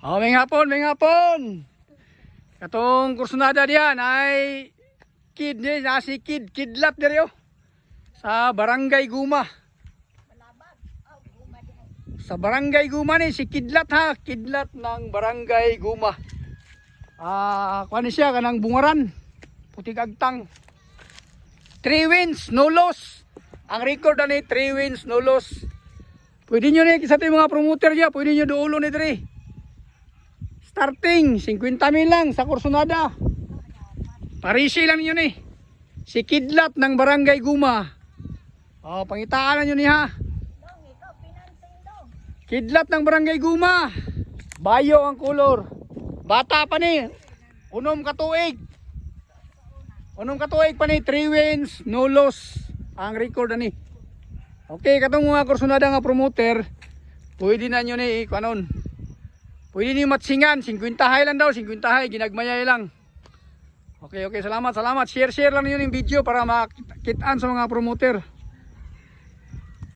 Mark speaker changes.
Speaker 1: Oh, may hapon, may hapon. Katong kursunada diyan ay kid ni na si kid kidlat diri oh. Sa Barangay Guma. Sa Barangay Guma ni si kidlat ha, kidlat ng Barangay Guma. Ah, ni siya kanang bungaran. Putik agtang. Three wins, no loss. Ang record ani three wins, no loss. Pwede nyo ni sa mga promoter niya, pwede nyo duulo ni diri. Starting, 50 mil lang sa Kursunada. Parisi lang yun eh. Si Kidlat ng Barangay Guma. Oh, pangitaan na nyo ni ha. Kidlat ng Barangay Guma. Bayo ang kulor. Bata pa ni. Unom katuig. Unom katuig pa ni. 3 wins, no loss. Ang record ani. Okay, katong mga kursunada nga promoter, pwede na nyo ni ikanon. Pwede ni matsingan, 50 hay lang daw, 50 hay, ginagmayay lang. Okay, okay, salamat, salamat. Share, share lang yun yung video para makitaan sa mga promoter.